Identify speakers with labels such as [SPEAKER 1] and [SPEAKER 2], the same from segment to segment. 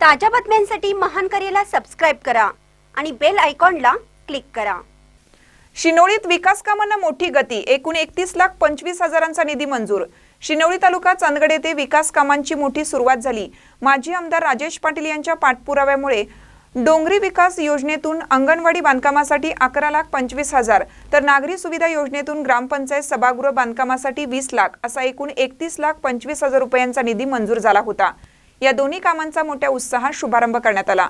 [SPEAKER 1] ताज्या बातम्यांसाठी महान करेला सबस्क्राईब करा आणि बेल आयकॉनला क्लिक करा.
[SPEAKER 2] शिनोळीत विकास कामांना मोठी गती एकूण एकतीस लाख पंचवीस हजारांचा निधी मंजूर. शिनोळी तालुका चांदगड येथे विकास कामांची मोठी सुरुवात झाली. माजी आमदार राजेश पाटील यांच्या पाठपुराव्यामुळे डोंगरी विकास योजनेतून अंगणवाडी बांधकामासाठी अकरा लाख पंचवीस हजार तर नागरी सुविधा योजनेतून ग्रामपंचायत सभागृह बांधकामासाठी वीस लाख असा एकूण एकतीस लाख पंचवीस हजार रुपयांचा निधी मंजूर झाला होता. या दोन्ही कामांचा मोठ्या उत्साहात शुभारंभ करण्यात आला.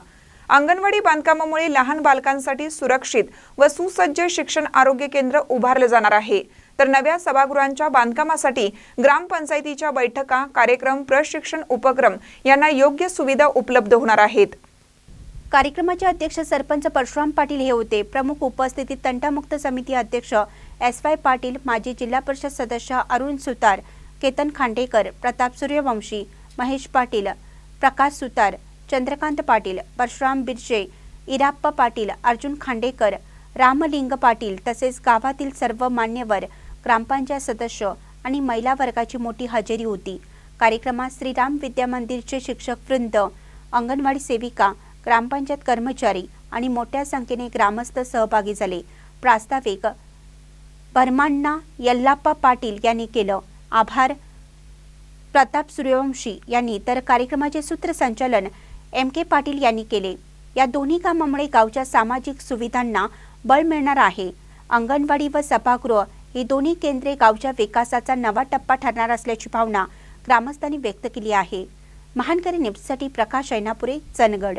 [SPEAKER 2] अंगणवाडी बांधकामामुळे लहान बालकांसाठी सुरक्षित व सुसज्ज शिक्षण आरोग्य केंद्र उभारलं जाणार आहे. तर नव्या सभागृहांच्या बांधकामासाठी ग्रामपंचायतीच्या बैठका कार्यक्रम प्रशिक्षण उपक्रम यांना योग्य सुविधा उपलब्ध होणार आहेत.
[SPEAKER 1] कार्यक्रमाचे अध्यक्ष सरपंच परशुराम पाटील हे होते. प्रमुख उपस्थितीत तंटामुक्त समिती अध्यक्ष एस वाय पाटील माजी जिल्हा परिषद सदस्य अरुण सुतार केतन खांडेकर प्रताप सूर्यवंशी महेश पाटील प्रकाश सुतार चंद्रकांत पाटील परशुराम बिर्जे इराप्पा पाटील अर्जुन खांडेकर रामलिंग पाटील तसेच गावातील सर्व मान्यवर ग्रामपंचायत सदस्य आणि महिला वर्गाची मोठी हजेरी होती. कार्यक्रमात श्रीराम विद्या मंदिरचे शिक्षक वृंद अंगणवाडी सेविका ग्रामपंचायत कर्मचारी आणि मोठ्या संख्येने ग्रामस्थ सहभागी झाले. प्रास्ताविक भरमांना यल्लाप्पा पाटील यांनी केलं. आभार. प्रताप सूर्यवंशी यांनी तर कार्यक्रमाचे सूत्रसंचालन एम के पाटील यांनी केले. या दोन्ही कामामुळे गावच्या सामाजिक सुविधांना बळ मिळणार आहे. अंगणवाडी व सभागृह ही दोन्ही केंद्रे गावच्या विकासाचा नवा टप्पा ठरणार असल्याची भावना ग्रामस्थांनी व्यक्त केली आहे. महानकरी न्यूजसाठी प्रकाश ऐनापुरे चनगड